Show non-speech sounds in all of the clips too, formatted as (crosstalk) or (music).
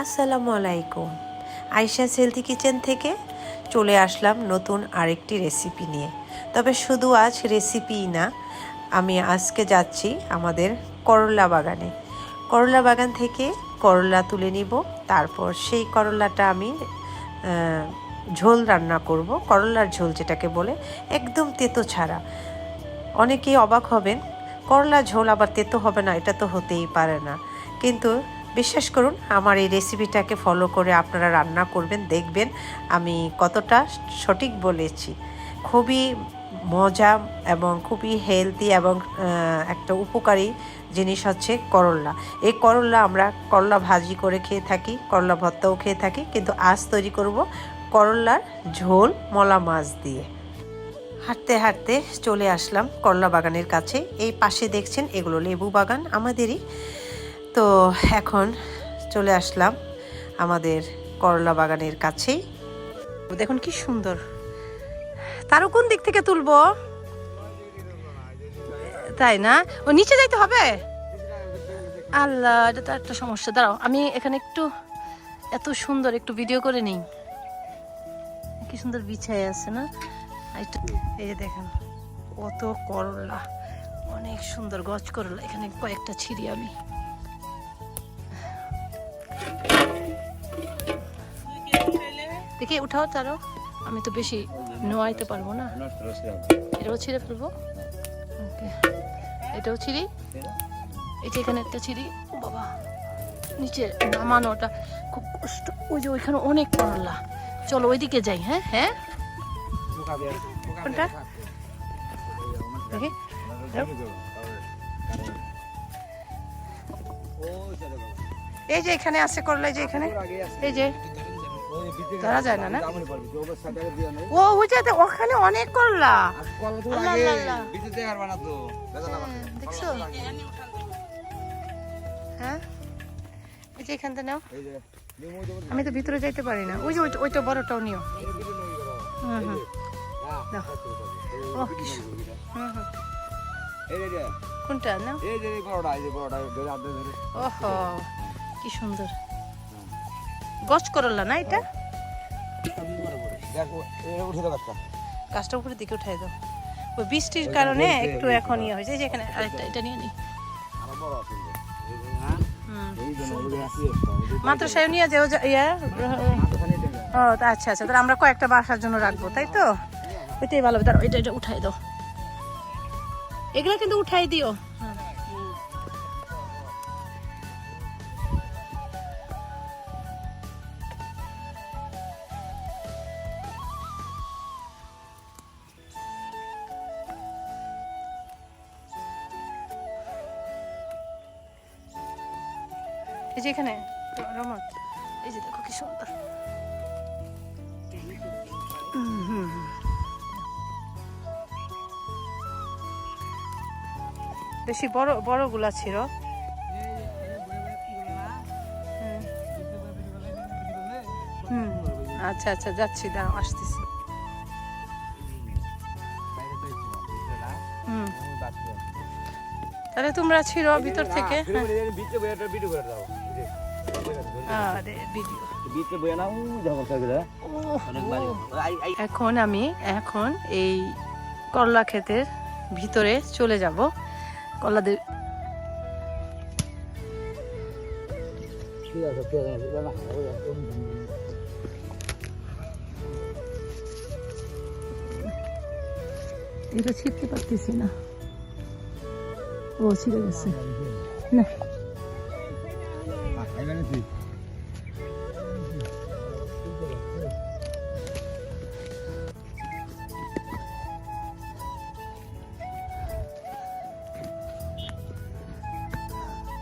আসসালামু আলাইকুম। আয়শা সেলথি কিচেন থেকে চলে আসলাম নতুন আরেকটি রেসিপি নিয়ে। তবে শুধু আজ রেসিপিই না, আমি আজকে যাচ্ছি আমাদের করলা বাগানে। করলা বাগান থেকে করলা তুলে নিব, তারপর সেই করলাটা আমি ঝোল রান্না করব। করলার ঝোল যেটাকে বলে, একদম তেতো ছাড়া। অনেকেই অবাক হবেন করলা ঝোল আবার তেতো হবে না, এটা তো হতেই পারে না। কিন্তু বিশ্বাস করুন, আমার এই রেসিপিটাকে ফলো করে আপনারা রান্না করবেন, দেখবেন আমি কতটা সঠিক বলেছি। খুবই মজা এবং খুবই হেলদি এবং একটা উপকারী জিনিস হচ্ছে করলা। এই করলা আমরা করলা ভাজি করে খেয়ে থাকি, করলা ভর্তাও খেয়ে থাকি, কিন্তু আজ তৈরি করব করলার ঝোল মলা মাছ দিয়ে। হাঁটতে হাঁটতে চলে আসলাম করলা বাগানের কাছে। এই পাশে দেখছেন এগুলো লেবু বাগান, আমাদেরই তো এখন চলে আসলাম আমাদের করলা বাগানের কাছেই। দেখুন কি সুন্দর। তারও কোন দিক থেকে তুলবো? তাই না? ও, নিচে যাইতে হবে? আল্লাহ, এটা তো একটা সমস্যা। দাঁড়াও, আমি এখানে একটু, এত সুন্দর একটু ভিডিও করে নিই। কি সুন্দর বিছায় আছে না? এই যে দেখেন, কত করলা। অনেক সুন্দর গছ করলা। এখানে কয়েকটা ছিঁড়ি আমি। দেখি উঠাও তারও। আমি তো বেশি নোয়াইতে পারব না। এটাও ছিঁড়ে ফেলব। ওকে এটাও ছিঁড়ি। এটা এখানে একটা ছিঁড়ি। বাবা নিচে নামানোটা খুব কষ্ট। ওই যে ওইখানে অনেক করলা। চলো ওইদিকে যাই হ্যাঁ? হ্যাঁ? কোনটা? দেখি। এই যে এখানে আছে করলা যে এখানে। এই যে। ধরা যায় না না? ও ওই যে ওখানে অনেক করলা। হ্যাঁ, দেখছ? হ্যাঁ? এই যে এখানটা নাও। আমি তো ভিতরে যাইতে পারি না। ওই যে ওইটা বড়টাও নিও। সু- হুম, হুম। কোনটা? না ওহো কি সুন্দর। গছ করলা না এটা? গাছটা উপরের দিকে উঠাই দাও। ওই বৃষ্টির কারণে একটু এখন ইয়ে হয়েছে এই যে এখানে আরেকটা এটা নিয়ে নি। মাত্র সাহেব নিয়ে যাও যা- ইয়া ও তা আচ্ছা আচ্ছা তাহলে আমরা কয়েকটা বাসার জন্য রাখব তাই তো? ওইটাই ভালো হবে। এটা এটা উঠাই দাও। এগুলো কিন্তু উঠাই দিও। এই যে এখানে রমত এই যে দেখো কি সুন্দর। বেশি বড় বড়গুলা ছিল হুম। আচ্ছা আচ্ছা যাচ্ছি দাঁড়াও আসতেছি হুম তাহলে তোমরা ছিল ভিতর থেকে হ্যাঁ। ভিডিও এখন আমি এখন এই করলা ক্ষেতের ভিতরে চলে যাব করলাদের এটা ছিঁড়তে পারতেছি না ও ছিঁড়ে গেছে না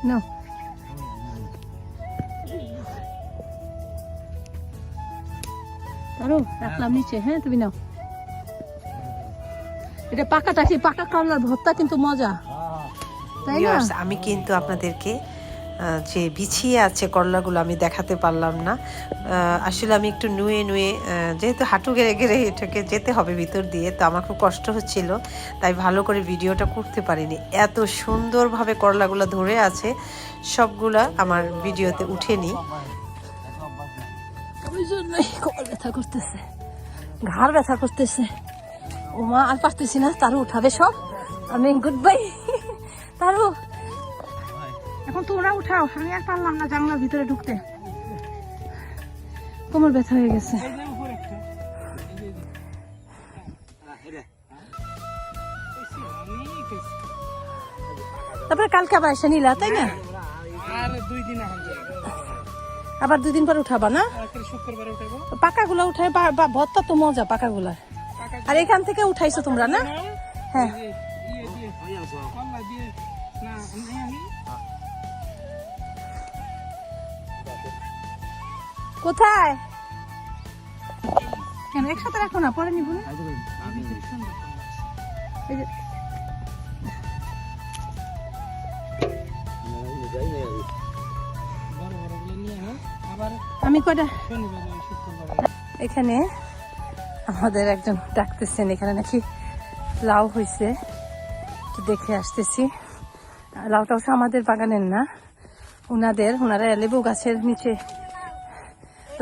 নাও আরও রাখলাম নিচে হ্যাঁ তুমি নাও। এটা পাকাটা টাকি পাকা কামলার ভর্তা কিন্তু মজা। তাই না? আমি কিন্তু আপনাদেরকে যে বিছিয়ে আছে করলাগুলো আমি দেখাতে পারলাম না। আসলে আমি একটু নুয়ে নুয়ে যেহেতু হাঁটু গেড়ে গেড়ে এটাকে যেতে হবে ভিতর দিয়ে, তো আমার খুব কষ্ট হচ্ছিল, তাই ভালো করে ভিডিওটা করতে পারিনি। এত সুন্দরভাবে করলাগুলো ধরে আছে, সবগুলা আমার ভিডিওতে উঠেনি। ওই জন্যই ব্যথা করতেছে, ঘাড় ব্যথা করতেছে। ও মা, আর পারতেছি না তারও উঠাবে সব। আমি গুড বাই তারও এখন তোমরা উঠাও। আমি আর পারলাম না জানলার ভিতরে ঢুকতে। কোমর ব্যথা হয়ে গেছে। তারপরে কালকে আবার এসে নিলা, তাই না? আবার দুই দিন পর উঠাবা, না? উঠায় বা বা ভর্তা তো মজা পাকা পাকাগুলা আর এখান থেকে উঠাইছো তোমরা, না? হ্যাঁ। কোথায়? কেন আমি এখানে আমাদের একজন ডাকতেছেন, এখানে নাকি লাউ হয়েছে দেখে আসতেছি। লাউটা আমাদের বাগানের না ওনাদের ওনারা লেবু গাছের নিচে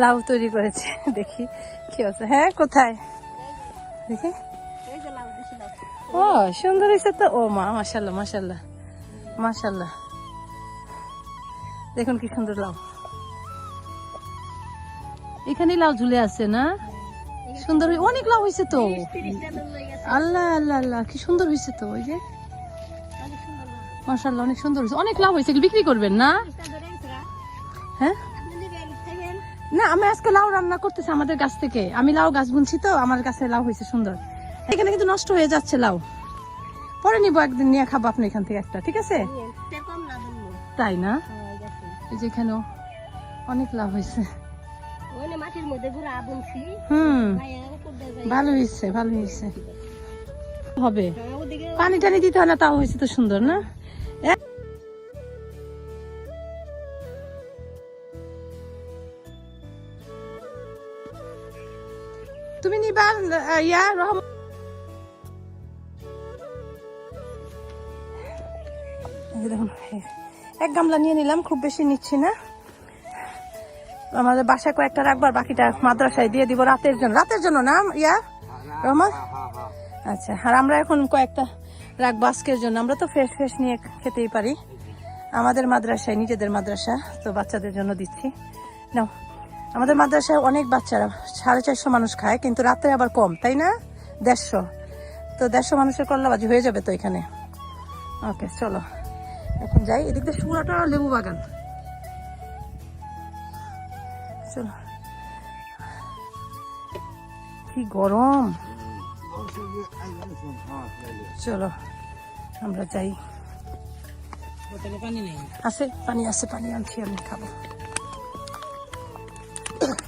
লাউ তৈরি করেছে। দেখি, কি আছে হ্যাঁ কোথায়? দেখি। ও, সুন্দর হয়েছে তো। ও মা মাসাল্লাহ মাসাল্লাহ মাসাল্লাহ দেখুন কি সুন্দর লাউ। এখানে লাউ ঝুলে আছে না? সুন্দর অনেক লাউ হয়েছে তো। আল্লাহ আল্লাহ আল্লাহ, কি সুন্দর হয়েছে তো। ওই যে। মাশাল্লাহ অনেক সুন্দর হয়েছে। অনেক লাভ হয়েছে বিক্রি করবেন না? হ্যাঁ? না আমি আজকে লাউ রান্না করতেছি আমাদের গাছ থেকে। আমি লাউ গাছ বুনছি তো আমার কাছে লাউ হয়েছে সুন্দর। এখানে কিন্তু নষ্ট হয়ে যাচ্ছে লাউ। পরে নিবো একদিন নিয়ে খাব আপনি এখান থেকে একটা ঠিক আছে? তাই না? এই যে এখানেও অনেক লাভ হয়েছে। হুম। ভালো হয়েছে ভালো হয়েছে। হবে। পানি টানি দিতে হয় না তাও হয়েছে তো সুন্দর না? ইয়া রহম এই দেখুন, এক গামলা নিয়ে নিলাম খুব বেশি নিচ্ছি না। আমাদের বাসায় কয়েকটা রাখবার বাকিটা মাদ্রাসায় দিয়ে দিব রাতের জন্য। রাতের জন্য না ইয়া? রহমান? আচ্ছা আর আমরা এখন কয়েকটা রাখব আজকের জন্য। আমরা তো ফ্রেশ ফ্রেশ নিয়ে খেতেই পারি। আমাদের মাদ্রাসায় নিজেদের মাদ্রাসা তো বাচ্চাদের জন্য দিচ্ছি। নাও। আমাদের মাদ্রাসায় অনেক বাচ্চারা সাড়ে চারশো মানুষ খায় কিন্তু রাত্রে আবার কম তাই না? দেড়শো। তো দেড়শো মানুষের কল্লাবাজি হয়ে যাবে তো এখানে। ওকে চলো। এখন যাই এদিক দিয়ে সুরাটা লেবু বাগান। চলো। কি গরম। চলো আমরা যাই। আছে পানি আছে পানি আনছি আমি খাব।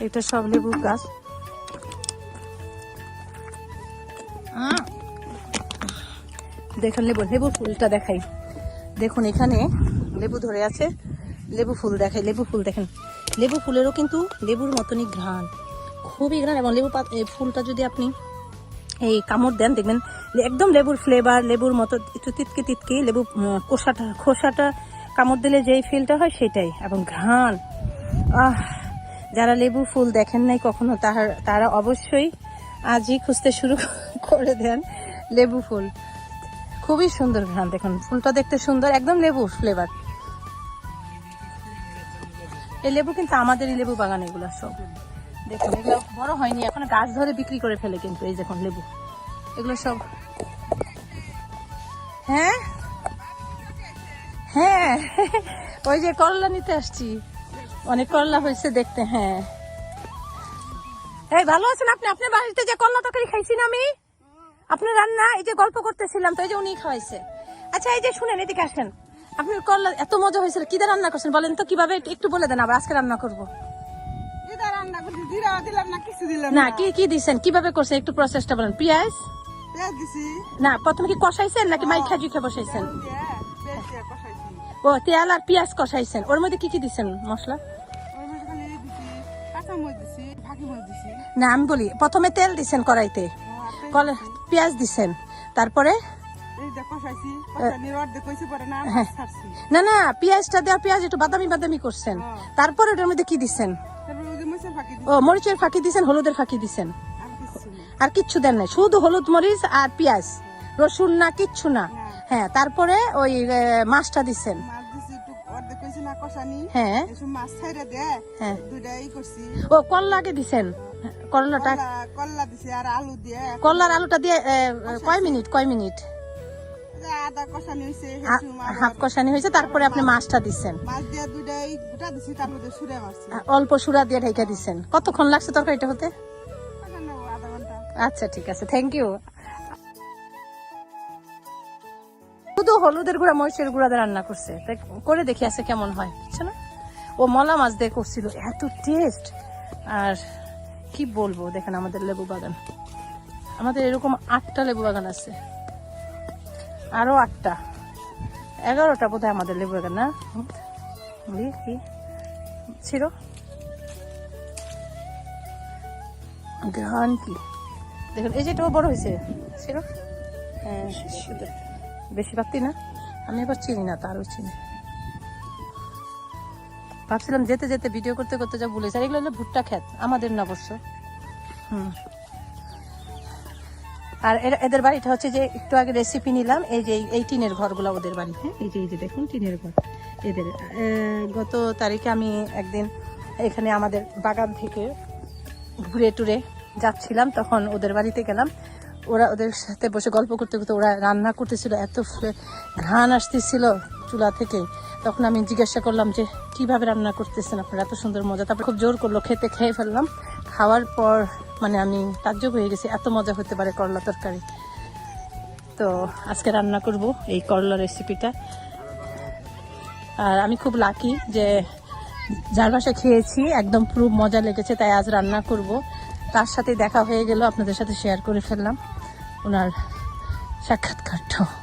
এটা সব লেবু গাছ! দেখুন লেবু লেবু ফুলটা দেখাই। দেখুন এখানে লেবু ধরে আছে লেবু ফুল দেখাই লেবু ফুল দেখেন। লেবু ফুলেরও কিন্তু লেবুর মতনই ঘ্রাণ খুবই ঘ্রাণ এবং লেবু পাত- এই ফুলটা যদি আপনি এই কামড় দেন দেখবেন একদম লেবুর ফ্লেভার লেবুর মতো একটু তিতকে তিতকে লেবু খোসাটা খোসাটা কামড় দিলে যেই ফিলটা হয় সেটাই এবং ঘ্রাণ। আহ যারা লেবু ফুল দেখেন নাই কখনো তারা তারা অবশ্যই আজই খুঁজতে শুরু (laughs) করে দেন লেবু ফুল। খুবই সুন্দর ঘ্রাণ, দেখুন, ফুলটা দেখতে সুন্দর, একদম লেবু ফ্লেভার এই লেবু কিন্তু আমাদেরই লেবু বাগান এগুলো সব। দেখুন, এগুলো বড় হয়নি, এখন গাছ ধরে বিক্রি করে ফেলে কিন্তু এই দেখুন লেবু। এগুলো সব হ্যাঁ? হ্যাঁ (laughs) ওই যে করলা নিতে আসছি। অনেক করলা হয়েছে দেখতে হ্যাঁ। এই ভালো আছেন আপনি? আপনার বাড়িতে যে করলা তরকারি খাইছি না আমি? আপনার রান্না এই যে গল্প করতেছিলাম তো এই যে উনি খাওয়াইছে। আচ্ছা এই যে শুনেন এদিকে আসেন। আপনি করলা এত মজা হয়েছিল কি দিয়ে রান্না করছেন বলেন তো কীভাবে? একটু বলে দেন আবার আজকে রান্না করব। না কি কি দিছেন? কীভাবে করছেন? একটু প্রসেসটা বলেন। পেঁয়াজ? না প্রথমে কি কষাইছেন নাকি মাই খাজু খেয়ে বসাইছেন? ও তেল আর পেঁয়াজ কষাইছেন। ওর মধ্যে কি কি দিছেন? মশলা? না আমি বলি প্রথমে তেল দিছেন কড়াইতে। কলে পেঁয়াজ দিছেন। তারপরে? না হ্যাঁ। না না পেঁয়াজটা দেওয়া পেঁয়াজ একটু বাদামি বাদামি করছেন। হ্যাঁ। তারপরে ওটার মধ্যে কি দিছেন? ও মরিচের ফাঁকি দিছেন হলুদের ফাঁকি দিছেন। আর না কিচ্ছু দেন নাই শুধু হলুদ মরিচ আর পেঁয়াজ। রসুন না কিচ্ছু না। হ্যাঁ তারপরে ওই মাছটা দিছেন। না কষানি হ্যাঁ। এসব মাছ ছাইরে দে হ্যাঁ। করছি। ও দিছেন? করলাটা কল্লা দিছি আর আলু দিয়ে। আলুটা দিয়ে কয় মিনিট কয় মিনিট? হাফ কষানি হয়েছে তারপরে আপনি মাছটা দিচ্ছেন অল্প সুরা দিয়ে ঢেকে দিচ্ছেন কতক্ষণ লাগছে তরকারিটা হতে? আধা ঘণ্টা। আচ্ছা ঠিক আছে থ্যাংক ইউ শুধু হলুদের গুঁড়া, মরিচের গুঁড়া দিয়ে রান্না করছে। তাই করে দেখি আছে কেমন হয়। বুঝছ না? ও মলা মাছ দিয়ে করছিল, এত টেস্ট আর কি বলব, দেখেন আমাদের লেবু বাগান। আমাদের এরকম আটটা লেবু বাগান আছে। আরও আটটা। এগারোটা বোধহয় আমাদের লেবু বাগান, না? কি? ছিল? গ্রহণ কি? দেখুন, এই যেটাও বড় হয়েছে। ছিল? হ্যাঁ বেশি পাচ্ছি না আমি এবার চিনি না, তারও চিনি। ভাবছিলাম যেতে যেতে ভিডিও করতে করতে যা বলেছে আর এগুলো হলো ভুট্টা খেত আমাদের না অবশ্য। হুম। আর এদের বাড়িটা হচ্ছে যে একটু আগে রেসিপি নিলাম, এই যে এই টিনের ঘরগুলো ওদের বাড়ি। হ্যাঁ এই যে এই যে দেখুন, টিনের ঘর। এদের গত তারিখে আমি একদিন এখানে আমাদের বাগান থেকে ঘুরে টুরে যাচ্ছিলাম, তখন ওদের বাড়িতে গেলাম। ওরা ওদের সাথে বসে গল্প করতে করতে ওরা রান্না করতেছিল, এত ঘ্রাণ আসতেছিল চুলা থেকে। তখন আমি জিজ্ঞাসা করলাম যে, কীভাবে রান্না করতেছেন আপনারা? এত সুন্দর মজা। তারপর খুব জোর করল, খেতে খেয়ে ফেললাম। খাওয়ার পর মানে আমি তাজ্জব হয়ে গেছি, এত মজা হতে পারে করলা তরকারি। তো আজকে রান্না করব এই করলা রেসিপিটা আর আমি খুব লাকি যে যার বাসা খেয়েছি, একদম পুরো মজা লেগেছে, তাই আজ রান্না করব। তার সাথে দেখা হয়ে গেল, আপনাদের সাথে শেয়ার করে ফেললাম। ওনার সাক্ষাৎকারটাও (laughs)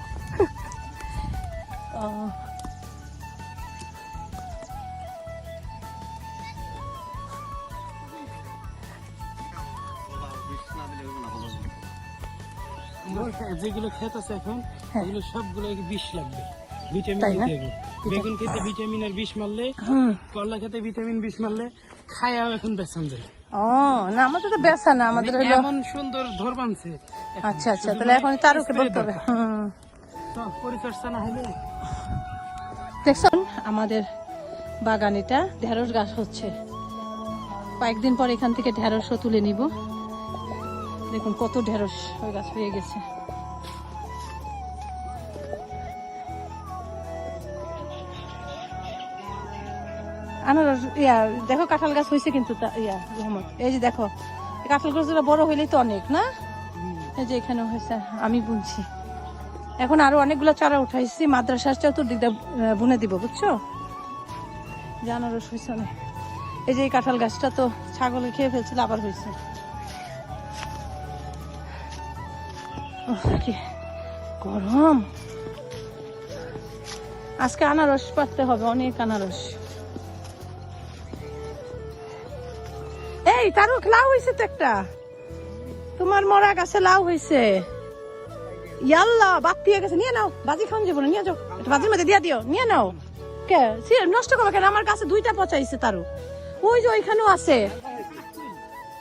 যেগুলো খেত আছে এখন এগুলো সবগুলো বিষ লাগবে ভিটামিন তাই না? দিতে বেগুন খেতে ভিটামিনের বিষ মারলে করলা খেতে ভিটামিন বিষ মারলে খায়াও এখন বেসান যায় ও না আমাদের তো বেসা না আমাদের এমন সুন্দর ধর বানছে আচ্ছা আচ্ছা তাহলে এখন বলতে হবে। দেখছেন, আমাদের বাগানিটা ঢেঁড়স গাছ হচ্ছে। কয়েকদিন পর এখান থেকে ঢেঁড়সও তুলে নিব। দেখুন কত ঢেঁড়স ওই গাছ, হয়ে গেছে। ইয়া, দেখো কাঁঠাল গাছ হয়েছে কিন্তু এই যে দেখো কাঁঠাল গাছগুলো বড় হইলেই তো অনেক, না? যে এখানে হয়েছে আমি বুনছি। এখন আরও অনেকগুলো চারা উঠাইছি মাদ্রাসার চতুর্দিক দিয়ে আহ, বুনে দিব বুঝছ? জানারস হয়েছে এই যে এই কাঁঠাল গাছটা তো ছাগলে খেয়ে ফেলছিল আবার হয়েছে। গরম। আজকে আনারস পাততে হবে অনেক আনারস। এই তারুক লাউ হয়েছে তো একটা। তোমার মরা গাছে লাউ হয়েছে ইয়াল্লা বাদ দিয়ে গেছে নিয়ে নাও বাজি খাওয়ান যাব নিয়ে যাও। একটু বাজির মধ্যে দিয়ে দিও নিয়ে নাও। কে? নষ্ট করবে কেন? আমার কাছে দুইটা পচাইছে তারও। ওই যে ওইখানেও আছে।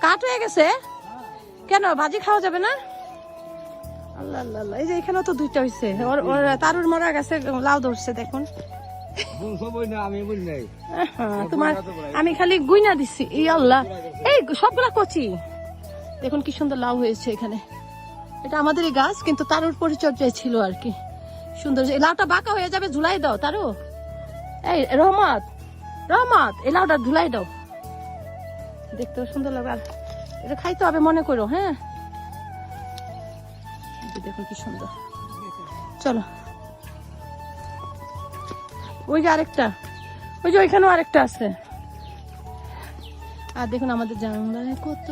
কাঠ হয়ে গেছে? কেন ভাজি খাওয়া যাবে না? আল্লাহ আল্লাহ। এই যে এখানেও তো দুইটা হয়েছে তারুর মরা গেছে লাউ ধরছে দেখুন। তোমার আমি খালি গুইনা দিছি। এই আল্লাহ এই সবগুলা কচি। দেখুন কি সুন্দর লাউ হয়েছে এখানে। এটা আমাদেরই গাছ, কিন্তু তারুর পরিচর্যায় ছিল আর কি। সুন্দর। এই লাউটা বাঁকা হয়ে যাবে ঝুলাই দাও তারু। এই, রহমত রহমত, এই লাউটা ঝুলাই দাও। দেখতেও সুন্দর লাগে আর এটা খাইতে হবে, মনে করো হ্যাঁ? দেখুন কি সুন্দর। চলো। ওই যে আরেকটা। ওই যে ওইখানেও আরেকটা আছে। আর দেখুন আমাদের জানলায় কত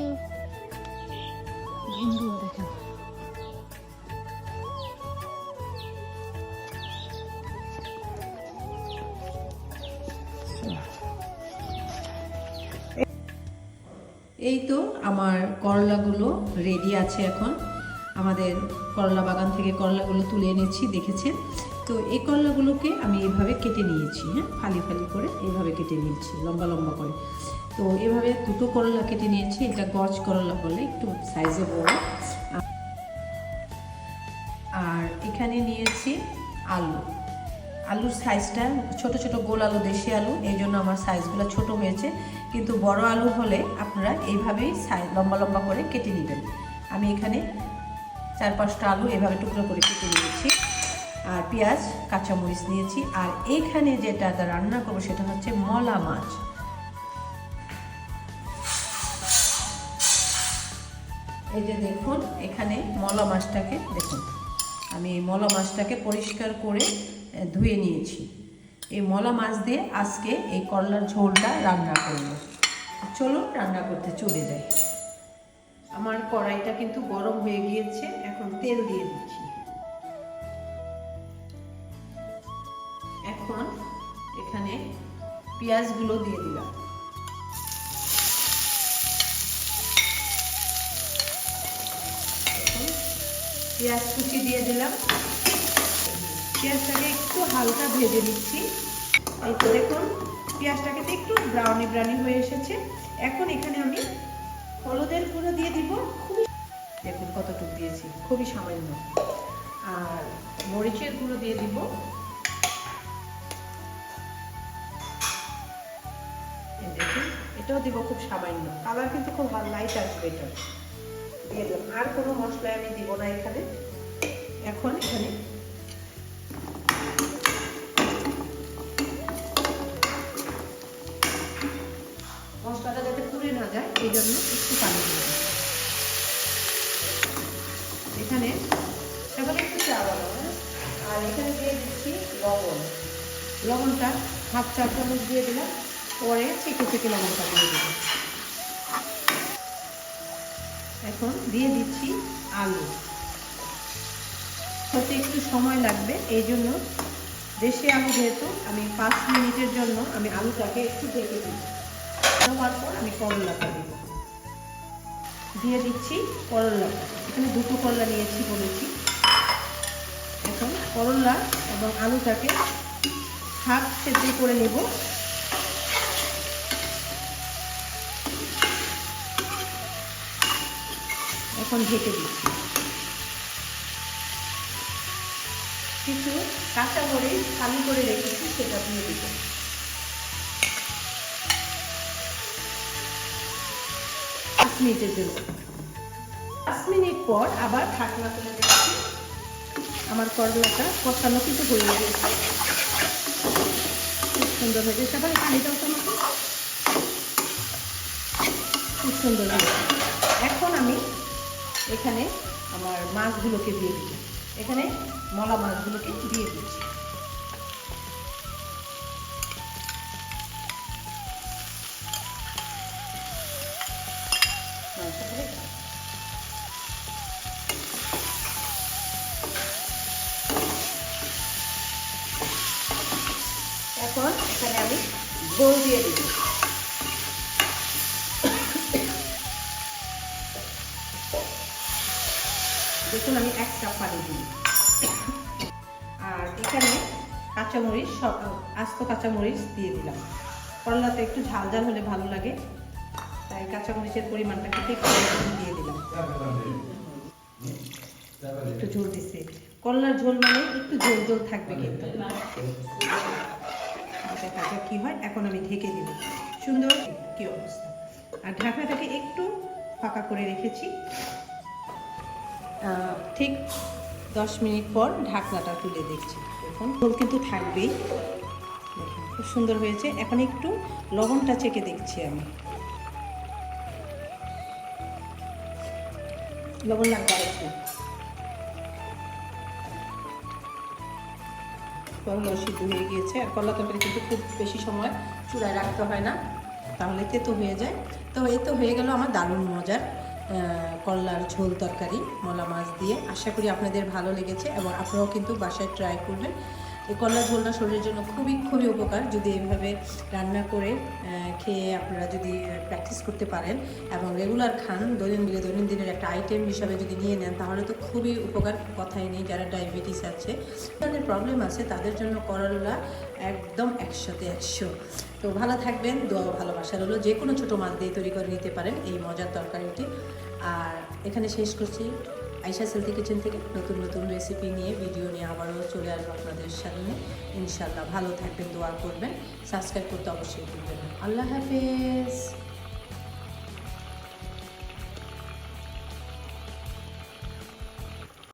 এই তো আমার করলাগুলো রেডি আছে এখন। আমাদের করলা বাগান থেকে করলাগুলো তুলে এনেছি, দেখেছেন? তো এই করলাগুলোকে আমি এইভাবে কেটে নিয়েছি হ্যাঁ? ফালি ফালি করে এইভাবে কেটে নিয়েছি, লম্বা লম্বা করে। তো এভাবে দুটো করলা কেটে নিয়েছি, এটা গজ করলা বলে, একটু সাইজে বড়। আর এখানে নিয়েছি আলু। আলুর সাইজটা ছোট ছোট গোল আলু, দেশি আলু, এই জন্য আমার সাইজগুলো ছোট হয়েছে। কিন্তু বড় আলু হলে আপনারা এইভাবেই লম্বা লম্বা করে কেটে নেবেন। আমি এখানে চার পাঁচটা আলু এভাবে টুকরো করে কেটে নিয়েছি। আর পেঁয়াজ, কাঁচামরিচ নিয়েছি। আর এইখানে যেটা রান্না করব সেটা হচ্ছে মলা মাছ। এই যে দেখুন, এখানে মলা মাছটাকে, দেখুন, আমি এই মলা মাছটাকে পরিষ্কার করে ধুয়ে নিয়েছি। এই মলা মাছ দিয়ে আজকে এই করলার ঝোলটা রান্না করব। চলো রান্না করতে চলে যাই। আমার কড়াইটা কিন্তু গরম হয়ে গিয়েছে, এখন তেল দিয়ে দিচ্ছি। এখন এখানে পেঁয়াজগুলো দিয়ে দিলাম। পেঁয়াজ কুচি দিয়ে দিলাম। পেঁয়াজটাকে একটু হালকা ভেজে নিচ্ছি। এই তো দেখুন, পেঁয়াজটাকে তো একটু ব্রাউনি ব্রাউনি হয়ে এসেছে। এখন এখানে আমি হলুদের গুঁড়ো দিয়ে দিব। খুবই দেখুন কতটুকু দিয়েছি, খুবই সামান্য। আর মরিচের গুঁড়ো দিয়ে দিব। দেখুন, এটাও দিব খুব সামান্য। কালার কিন্তু খুব লাইট আসবে এটা। দিয়ে দিলাম। আর কোনো মশলা আমি দিব না এখানে। এখন এখানে যায় এই জন্য একটু পানি দিয়ে। এখানে, এখন একটু চা বানাবো হ্যাঁ? আর এখানে দিয়ে দিচ্ছি লবণ লবণটা হাফ চা চামচ দিয়ে দিলাম, পরে চেকে চেকে লবণটা দিয়ে দিলাম এখন দিয়ে দিচ্ছি আলু হতে একটু সময় লাগবে, এই জন্য দেশি আলু যেহেতু, আমি পাঁচ মিনিটের জন্য আমি আলুটাকে একটু ঢেকে দিই হওয়ার পর আমি করলাটা দিব দিয়ে দিচ্ছি করলাটা এখানে দুটো করলা নিয়েছি বলেছি। এখন করলা এবং আলুটাকে হাফ সেদ্ধ করে নেব। এখন ঢেকে দিচ্ছি। কিছু কাঁচা মরিচ খালি করে রেখেছি, সেটা দিয়ে দিব। মিনিটের জন্য পাঁচ মিনিট পর আবার ঢাকনা তুলে দিচ্ছি। আমার করলাটা কষানো কিন্তু হয়ে গেছে। খুব সুন্দর হয়েছে। সেখানে পানি দাও তো খুব সুন্দর হয়েছে। এখন আমি এখানে আমার মাছগুলোকে দিয়ে দিই এখানে মলা মাছগুলোকে দিয়ে দিচ্ছি। আমি ঝোল দিয়ে দিই দেখুন, আমি এক কাপ পানি দিই। আর এখানে কাঁচামরিচ, সব, আস্ত কাঁচামরিচ দিয়ে দিলাম। করলাতে একটু ঝাল ঝাল হলে ভালো লাগে। তাই কাঁচামরিচের পরিমাণটা একটু দিয়ে দিলাম। একটু ঝোল দিছে। করলার ঝোল মানে একটু ঝোল ঝোল থাকবে কিন্তু। দেখা যাক কি হয়, এখন আমি ঢেকে দিব। সুন্দর কি অবস্থা। আর ঢাকনাটাকে একটু ফাঁকা করে রেখেছি। ঠিক দশ মিনিট পর ঢাকনাটা তুলে দেখছি। এখন ঝোল কিন্তু থাকবেই। খুব সুন্দর হয়েছে। এখন একটু লবণটা চেকে দেখছি আমি। লবণ লাগবে একটু সিদ্ধ হয়ে গিয়েছে। আর কলা তরকারি কিন্তু খুব বেশি সময় চূড়ায় রাখতে হয় না। তাহলে তেতো হয়ে যায়। তো এই তো হয়ে গেল আমার দারুণ মজার করলার ঝোল তরকারি, মলা মাছ দিয়ে। আশা করি আপনাদের ভালো লেগেছে এবং আপনারাও কিন্তু বাসায় ট্রাই করবেন। এই করলা ঝোলটা শরীরের জন্য খুবই খুবই উপকার যদি এইভাবে রান্না করে খেয়ে আপনারা যদি প্র্যাকটিস করতে পারেন এবং রেগুলার খান, দৈনন্দিন দৈনন্দিনের একটা আইটেম হিসাবে যদি নিয়ে নেন, তাহলে তো খুবই উপকার কথাই নেই যারা ডায়াবেটিস আছে। তাদের প্রবলেম আছে, তাদের জন্য করলা একদম একশোতে একশো। তো ভালো থাকবেন, দোয়া ভালোবাসা হলো যে কোনো ছোটো মাছ দিয়ে তৈরি করে নিতে পারেন, এই মজার তরকারিটি। আর এখানে শেষ করছি। আইসা সেলথি কিচেন থেকে নতুন নতুন রেসিপি নিয়ে ভিডিও নিয়ে আবারও চলে আসব আপনাদের সামনে। ইনশাল্লাহ ভালো থাকবেন, দোয়া করবেন। সাবস্ক্রাইব করতে অবশ্যই ভুলবেন আল্লাহ হাফেজ।